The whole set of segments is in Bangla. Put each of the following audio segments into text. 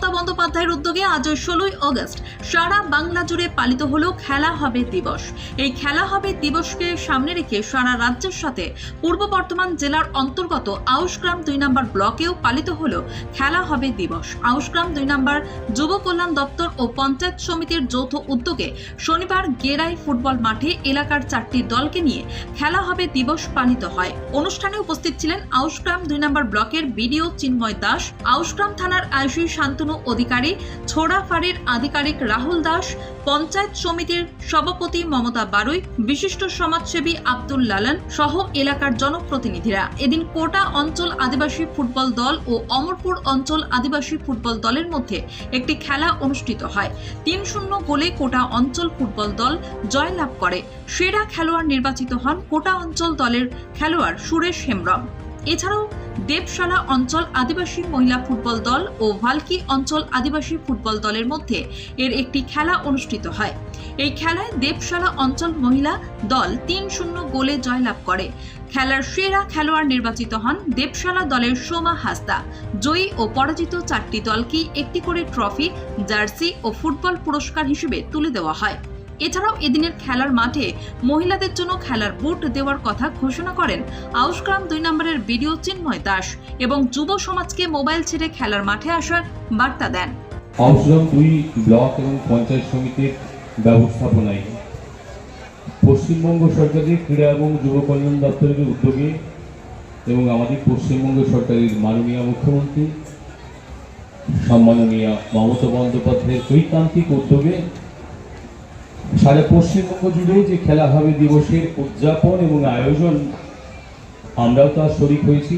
মমতা বন্দ্যোপাধ্যায়ের উদ্যোগে আজ ষোলোই আগস্ট সারা বাংলা জুড়ে পালিত হলো খেলা হবে দিবস। এই খেলা হবে দিবসকে সামনে রেখে সারা রাজ্যের সাথে পূর্ব বর্ধমান জেলার অন্তর্গত আউশগ্রাম দুই নম্বর ব্লকেও পালিত হলো খেলা হবে দিবস। আউশগ্রাম দুই নম্বর যুব কল্যাণ দপ্তর ও পঞ্চায়েত সমিতির যৌথ উদ্যোগে শনিবার গেরাই ফুটবল মাঠে এলাকার চারটি দলকে নিয়ে খেলা হবে দিবস পালিত হয়। অনুষ্ঠানে উপস্থিত ছিলেন আউশগ্রাম দুই নম্বর ব্লকের বিডিও চিন্ময় দাস, আউশগ্রাম থানার আয়ুষী শান্তনু অধিকারী ছোড়াফাড়ির আধিকারিক রাহুল দাস, পঞ্চায়েত সমিতির সভাপতি মমতা বারুই, বিশিষ্ট সমাজসেবী আব্দুল লালন সহ এলাকার জনপ্রতিনিধিরা। এদিন কোটা অঞ্চল আদিবাসী ফুটবল দল ও অমরপুর অঞ্চল আদিবাসী ফুটবল দলের মধ্যে একটি খেলা অনুষ্ঠিত হয়। তিন শূন্য গোলে কোটা অঞ্চল ফুটবল দল জয়লাভ করে। সেরা খেলোয়াড় নির্বাচিত হন কোটা অঞ্চল দলের খেলোয়াড় সুরেশ হেমব্রম। এছাড়াও দেবশালা অঞ্চল আদিবাসী মহিলা ফুটবল দল ও ভালকি অঞ্চল আদিবাসী ফুটবল দলের মধ্যে এর একটি খেলা অনুষ্ঠিত হয়। এই খেলায় দেবশালা অঞ্চল মহিলা দল তিন শূন্য গোলে জয়লাভ করে। খেলার সেরা খেলোয়াড় নির্বাচিত হন দেবশালা দলের সোমা হাসদা জয়ী ও পরাজিত চারটি দলকেই একটি করে ট্রফি, জার্সি ও ফুটবল পুরস্কার হিসেবে তুলে দেওয়া হয়। এছাড়াও এদিনের খেলার মাঠে মহিলাদের জন্য খেলার বুট দেওয়ার কথা ঘোষণা করেন আউশগ্রাম দুই নম্বরের বিডিও চিন্ময় দাস এবং যুব সমাজকে মোবাইল ছেড়ে খেলার মাঠে আসার বার্তা দেন। আউসগ্রাম দুই ব্লক এবং পঞ্চায়েত সমিতির ব্যবস্থাপনায় পশ্চিমবঙ্গ সরকারের ক্রীড়া এবং যুব কল্যাণ দপ্তরের উদ্যোগে এবং আমাদের পশ্চিমবঙ্গ সরকারের মাননীয় মুখ্যমন্ত্রী, সম্মাননীয় মমতা বন্দ্যোপাধ্যায়ের ঐকান্তিক উদ্যোগে সারা পশ্চিমবঙ্গ জুড়ে যে খেলা হবে দিবসের উদযাপন এবং আয়োজন, আমরাও তার শরিক হয়েছি।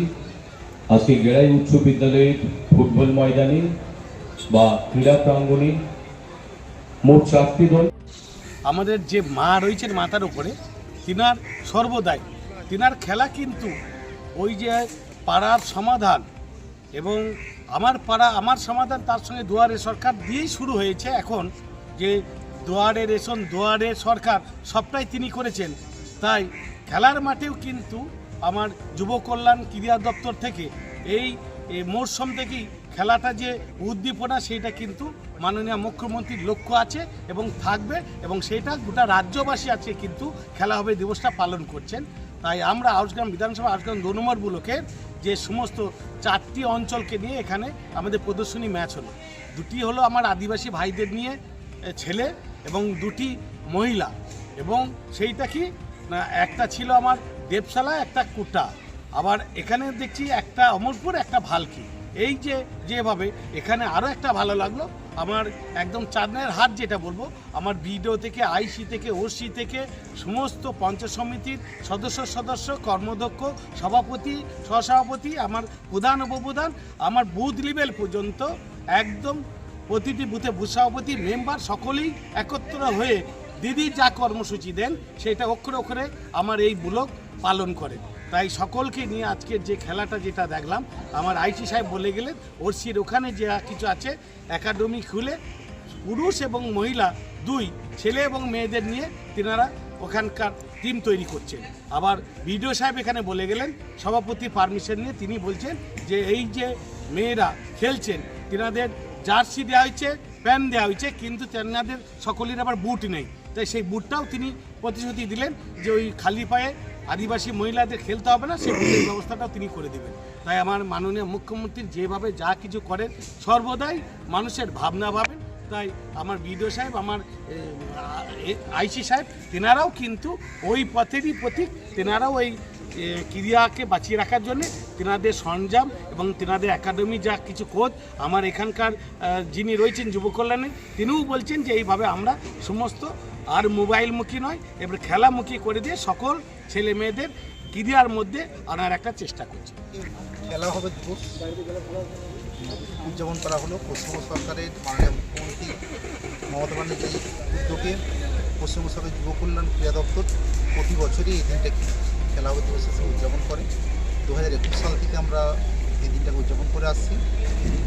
আজকে গেড়াই উচ্চ বিদ্যালয়ের ফুটবল ময়দানে বা ক্রীড়া প্রাঙ্গণে মোট চারটি দল। আমাদের যে মা রয়েছেন মাথার উপরে, তিনার সর্বদাই, তিনার খেলা কিন্তু ওই যে পাড়ার সমাধান এবং আমার পাড়া, আমার সমাধান তার সঙ্গে দুয়ারে সরকার দিয়েই শুরু হয়েছে এখন যে দুয়ারে রেশন, দুয়ারে সরকার, সবটাই তিনি করেছেন। তাই খেলার মাঠেও কিন্তু আমার যুব কল্যাণ ক্রীড়া দপ্তর থেকে এই মরশুম থেকেই খেলাটা যে উদ্দীপনা সেইটা কিন্তু মাননীয় মুখ্যমন্ত্রীর লক্ষ্য আছে এবং থাকবে এবং সেটা গোটা রাজ্যবাসী আছে কিন্তু খেলা হবে, দিবসটা পালন করছেন। তাই আমরা আউসগ্রাম বিধানসভা আউসগ্রাম দু নম্বর যে সমস্ত চারটি অঞ্চলকে নিয়ে এখানে আমাদের প্রদর্শনী ম্যাচ হলো। দুটি হলো আমার আদিবাসী ভাইদের নিয়ে ছেলে এবং দুটি মহিলা। এবং সেইটা কি? একটা ছিল আমার দেবশালা, একটা কুটা। আবার এখানে দেখছি একটা অমরপুর, একটা ভালকি। এই যে, যেভাবে এখানে আরও একটা ভালো লাগল। আমার একদম চাঁদনের হাট যেটা বলব, আমার বিডিও থেকে, আইসি থেকে, ওসি থেকে, সমস্ত পঞ্চায়েত সমিতির সদস্য সদস্য কর্মদক্ষ সভাপতি, সহসভাপতি, আমার প্রধান, উপপ্রধান, আমার বুথ লেভেল পর্যন্ত একদম প্রতিটি বুথে বুথ সভাপতি মেম্বার সকলেই একত্র হয়ে দিদি যা কর্মসূচি দেন, সেটা অক্ষরে অক্ষরে আমার এই ব্লক পালন করে। তাই সকলকে নিয়ে আজকের যে খেলাটা যেটা দেখলাম, আমার আইসি সাহেব বলে গেলেন, ওরসির ওখানে যে কিছু আছে, একাডেমি খুলে পুরুষ এবং মহিলা দুই, ছেলে এবং মেয়েদের নিয়ে তিনারা ওখানকার টিম তৈরি করছেন। আবার বিডিও সাহেব এখানে বলে গেলেন, সভাপতি পারমিশন নিয়ে তিনি বলছেন যে এই যে মেয়েরা খেলছেন, তিনাদের জার্সি দেওয়া হয়েছে, প্যান্ট দেওয়া হয়েছে, কিন্তু তেনাদের সকলের আবার বুট নেই। তাই সেই বুটটাও তিনি প্রতিশ্রুতি দিলেন যে ওই খালি পায়ে আদিবাসী মহিলাদের খেলতে হবে না, সেই বুটের ব্যবস্থাটাও তিনি করে দেবেন। তাই আমার মাননীয় মুখ্যমন্ত্রী যেভাবে যা কিছু করেন, সর্বদাই মানুষের ভাবনা ভাবেন। তাই আমার বিডিও সাহেব, আমার আইসি সাহেব, তেনারাও কিন্তু ওই পথেরই প্রতীক, তেনারাও ওই এ, ক্রীড়াকে বাঁচিয়ে রাখার জন্য তেনাদের সরঞ্জাম এবং তেনাদের একাডেমি যা কিছু কোচ আমার এখানকার যিনি রয়েছেন যুব কল্যাণে তিনিও বলছেন যে এইভাবে আমরা সমস্ত আর মোবাইলমুখী নয় এবার খেলামুখী করে দিয়ে সকল ছেলে মেয়েদের ক্রীড়ার মধ্যে আনার একটা চেষ্টা করছি। খেলা হবে উদযাপন করা হলো পশ্চিমবঙ্গ সরকারের মাননীয় মুখ্যমন্ত্রী মমতা ব্যানার্জির উদ্যোগে। পশ্চিমবঙ্গ সরকারের যুব কল্যাণ ক্রীড়া দপ্তর প্রতি বছরই এই দিনটাকে খেলা দিবস হিসেবে উদযাপন করে। দু হাজার একুশ সাল থেকে আমরা এই দিনটাকে উদযাপন করে আসছি।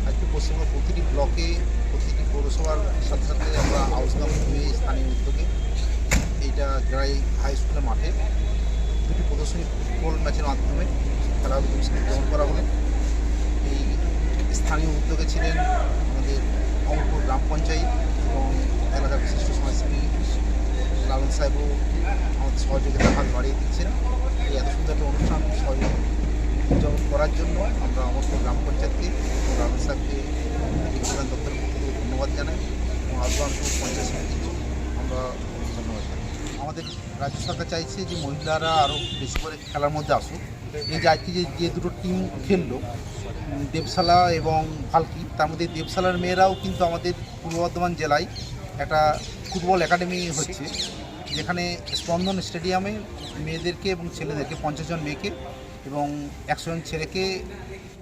আজকে পশ্চিমবঙ্গ প্রতিটি ব্লকে, প্রতিটি পৌরসভার সাথে সাথে আমরা আউসগ্রাম হয়ে স্থানীয় উদ্যোগে এইটা গ্রাই হাই স্কুলের মাঠে দুটি প্রদর্শনী ফুটবল ম্যাচের মাধ্যমে খেলা দিবসকে উদযাপন করা হলো। এই স্থানীয় উদ্যোগে ছিলেন আমাদের পঞ্চায়েত এবং এলাকার বিশিষ্ট সমাজসেবী লালন সাহেবও আমাদের সহযোগিতার হাত বাড়িয়ে দিচ্ছেন। এই এত সুন্দর একটা অনুষ্ঠান সহযোগ করার জন্য আমরা অমরপুর গ্রাম পঞ্চায়েতকে লালন সাহেবকে বিজ্ঞান দপ্তরের পক্ষ থেকে ধন্যবাদ জানাই এবং আদবানপুর পঞ্চায়েত সমিতিকে আমরা ধন্যবাদ জানাই। আমাদের রাজ্য সরকার চাইছে যে মহিলারা আরও বেশি করে খেলার মধ্যে আসুক। এই যে আজকে যে দুটো টিম খেললো দেবশালা এবং ভালকি, তার মধ্যে দেবশালার মেয়েরাও কিন্তু আমাদের পূর্ব বর্ধমান জেলায় একটা ফুটবল একাডেমি হচ্ছে। যেখানে স্পন্দন স্টেডিয়ামে মেয়েদেরকে এবং ছেলেদেরকে পঞ্চাশ জন মেয়েকে এবং একশো জন ছেলেকে